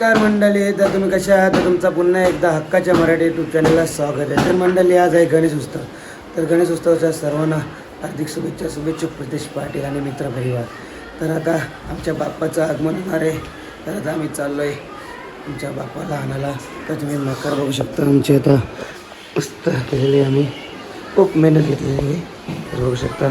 नमस्कार मंडळी तर तुम्ही कशा आहात? तर तुमचा पुन्हा एकदा हक्काच्या मराठी यूट्यूब चॅनलला स्वागत आहे. तर मंडळी आज आहे गणेश उत्सव. तर गणेश उत्सवाच्या सर्वांना हार्दिक शुभेच्छा शुभेच्छुक प्रदेश पाटील आणि मित्रपरिवार तर आता आमच्या बाप्पाचं आगमन होणार आहे. तर आता आम्ही चाललो आहे आमच्या बाप्पाला आणायला तर तुम्ही मकर बघू शकता आमचे आता मस्त केलेले आम्ही. खूप मेहनत घेतलेली आहे. तर बघू शकता.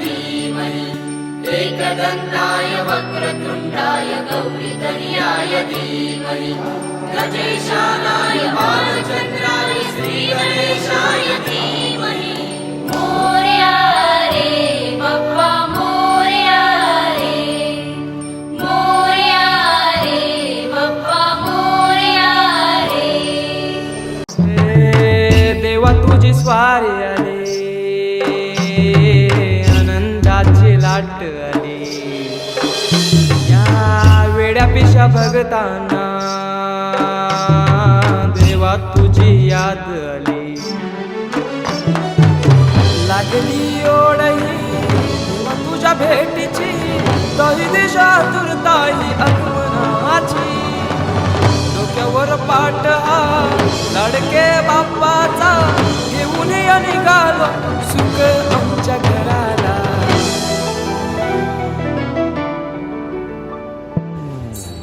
धीमहि एकदन्ताय वक्रतुण्डाय गौरीधन्याय धीमहि। गजेशानाय बालचन्द्राय श्रीगणेशाय धीमहि। मोर्या रे गोर्यायेव जगताना. देवा तुझी याद आली. लागली ओढही तुझ्या भेटीची तरी दिशा तुरताई आगमनाची डोक्यावर पाठ हा लाडके बाप्पाचा घेऊन निघालो सुख आमच्या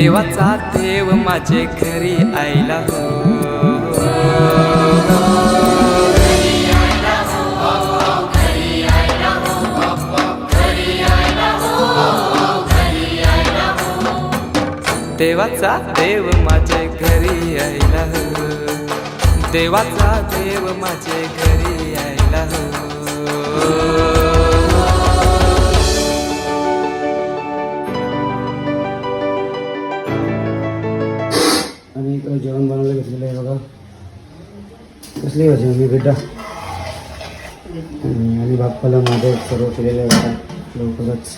देवाचा देव माझे घरी आईला हो. देवाचा देव माझे घरी यायला हो. देवाचा देव माझे घरी यायला जेवण बनवायला घेतलेलं आहे बघा. कसली भाजी आम्ही बेटा आणि बाप्पाला माझं सर्व केलेलं आहे बघा लवकरच.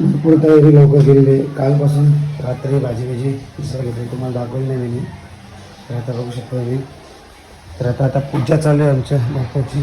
भरपूर तयारी लवकर केलेली आहे. कालपासून रात्री भाजी भाजी दुसरं घेतली. तुम्हाला दाखवली नाही मी. तर आता बघू शकतो मी. तर आता आता पूजा चालू आहे आमच्या बाप्पाची.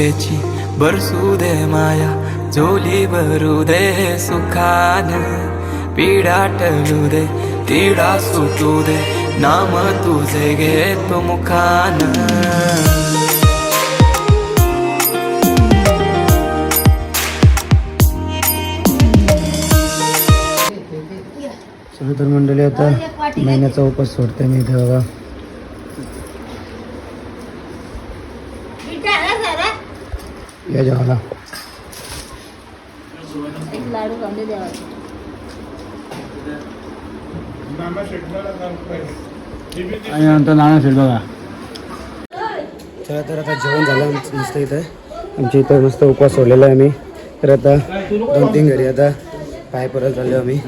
कृपेची बरसू दे माया झोली भरू दे सुखान. पीडा टलू दे तिडा सुटू दे नाम तुझे घेतो मुखान. तर मंडळी आता महिन्याचा उपास सोडते मी देवा या जेवायला. लाडू कांदे द्यावा आणि नंतर नाना असेल बघा. चला तर आता जेवण झालं आमचं मस्त इथं. आमच्या इथं मस्त उपवास सोडलेला आहे आम्ही. तर आता दोन तीन घरी आता पाय परत चाललो आम्ही.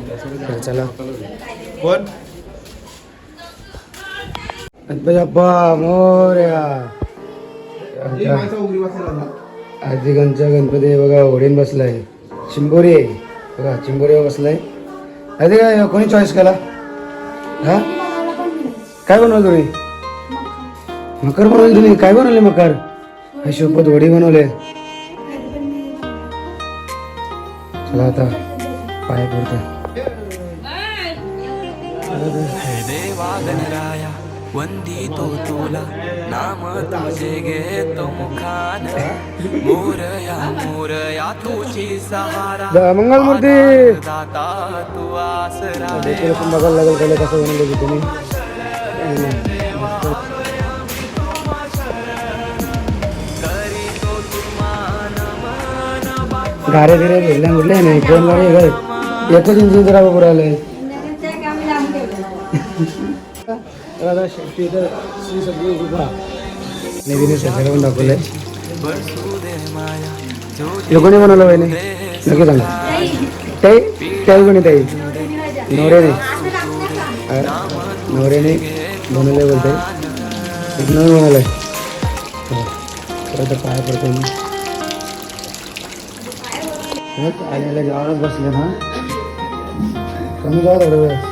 तर चला. कोण? गणपती बाप्पा मोर्या. आदिगांचा गणपती बघा होडीन बसलाय. चिंबोरी आहे. बघा चिंबोरीवर बसलाय. आधी काय कोणी चॉईस केला? हा? काय बनवलं तुम्ही? मकर बनवले तुम्ही? काय बनवले मकर? हे शोपत होडी बनवले. चला आता पाय पडतो देवा गणराया वंदितो तुला नाम तुझे घेतो मुखान मोरया मोरया तुझी सहारा मंगलमूर्ती दाता तू आसरा बघायला लागेल पहिले कसं बनवलं तुम्ही गारे बिरे भेटल्या म्हटले नाही दोन गाडी एकच इंजिन जरा बरोबर आलंय तर आता शेवटी श्री सगळी उभा नवीन दाखवलंय लोकांनी वहिनी नक्की सांगा ताई ताई कोणी ताई नवऱ्याने नवऱ्याने बनवले बोलते एक नवीन बनवलंय तर पाय पडतो मी हेच आलेल्या जेवणच बसले ना कमी जाऊ थोडं वेळ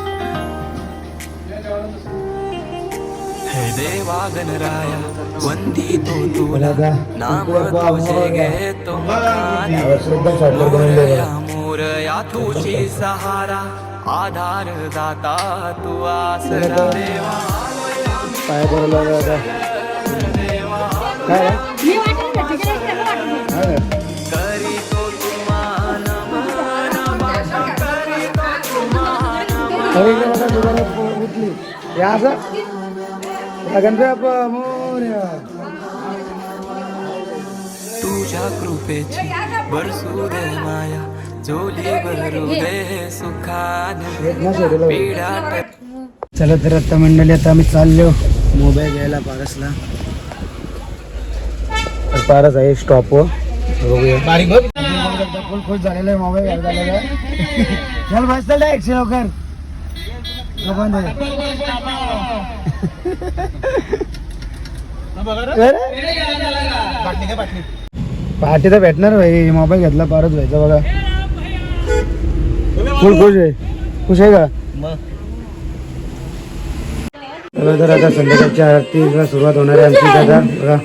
देवा गणराया वंदितो तुला बोला नाम तुझे शॉर्टकट बनवलंय मोरया. मोरया तुझी सहारा आधार दाता तू आसरा देवा पाय पडलं आता काय रे? काय रे? करीतो तुमान उठली असं मोरया. तुझ्या कृपेची बरसू दे माया. जोली भरू दे सुखान. पीडा चला तर आता मंडळी आता आम्ही चाललो. मोबाईल घ्यायला पारसला. तर पारस आहे स्टॉपवर बघूया. बारीक फुल खुश झालेला आहे मोबाईल घ्यायला झालेला आहे. चल बस चल एकशे लवकर. पार्टी तर भेटणार भाई. मोबाईल घेतला पारच व्हायचा बघा. फुल खुश आहे. खुश आहे का? तर आता संध्याकाळच्या आरतीला सुरुवात होणार आहे आमची दादा. बघा.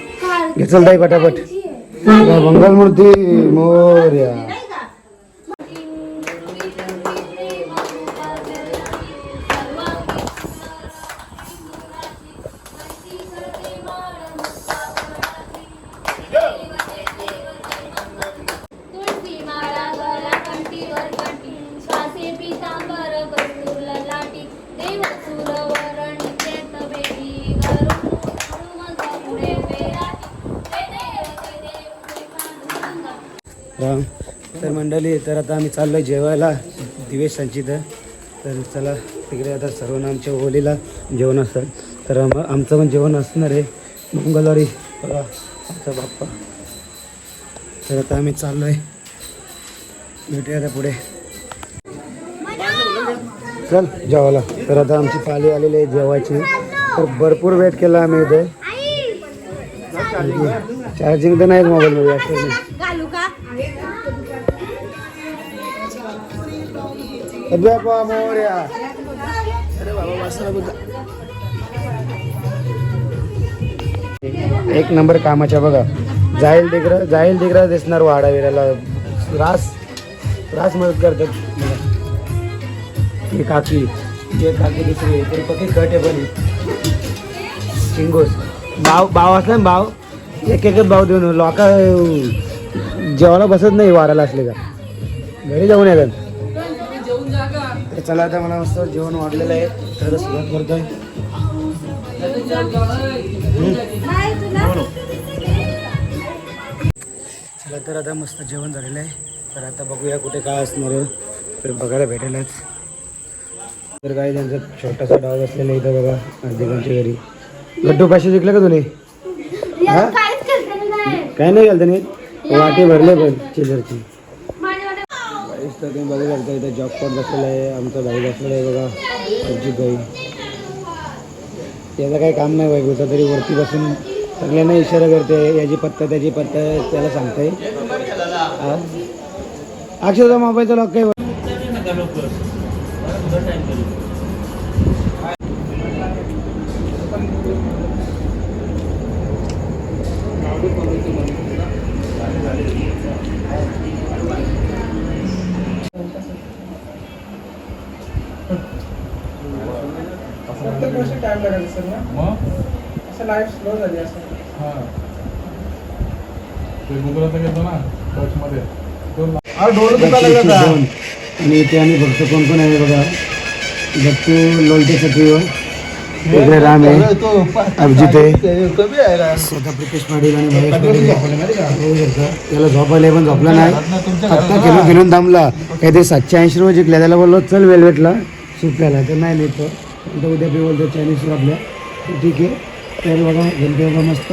घेचल ताई पटापट. मंगलमूर्ती मोर्या. मंडळी तर आता आम्ही चाललोय जेवायला. दिवेश सांची तर तर चला तिकडे आता सर्वांना आमच्या होलीला जेवण असतं. तर आम आमचं पण जेवण असणार आहे. मंगळवारी बघा आमचा बाप्पा. तर आता आम्ही चाललोय. भेटूया आता पुढे. चल जेवायला. तर आता आमची पाली आलेली आहे जेवायची. तर भरपूर वेट केला आम्ही इथे. चार्जिंग तर नाहीच मोबाईलमध्ये असं नाही घालू का बाप्पा एक नंबर कामाच्या बघा. जाईल दिग्र जाईल दिग्र दिसणार वाडा विराला रास रास मदत करतात. मला ही काकी. जे काकी दुसरी तरी पती कट आहे पण. शिंगोस. भाव भाव असला ना भाव एक एकच भाव देऊन लोका जेवायला बसत नाही वाराला असले का? घरी जाऊन येतात चला आता मला मस्त जेवण वाढलेलं आहे. तर सुरुवात करतोय. चला तर आता मस्त जेवण झालेलं आहे. तर आता बघूया कुठे काय असणार आहे. तर बघायला भेटेलच. तर काय त्यांचा छोटासा डाव असलेला इथं बघा हार्दिकांच्या घरी. गड्डू पाचशे जिंकलं का तुने हा? काय नाही घालतं नाही वाटे भरले पण चिल्लरची बाईस तर तुम्ही बघू शकता इथं जॉब पॉट बसलेला आहे. आमचा भाई बसलेला आहे बघा. आमची भाई. त्याचं काही काम नाही भाई कुठं तरी वरती बसून सगळ्यांना इशारा करते. याची पत्ता त्याची पत्ता त्याला सांगते. अक्षरचा मोबाईलचा लॉक काय आणि इथे आम्ही फक्त कोण कोण आहे बघा. दत्तू लोलटे सचिव. इकडे राम आहे. अभिजित आहे. स्वतः प्रितेश पाटील आणि महेश पाटील. बघू शकता. त्याला झोपायला पण झोपला नाही. आत्ता किलो किलो थांबला. काहीतरी सातशे ऐंशी रुपये जिंकल्या त्याला बोललो चल वेलवेटला. सुप्याला तर नाही नाही तर उद्या बी बोलतो चायनीज आपल्या ठीक आहे. तर बघा गणपती बघा मस्त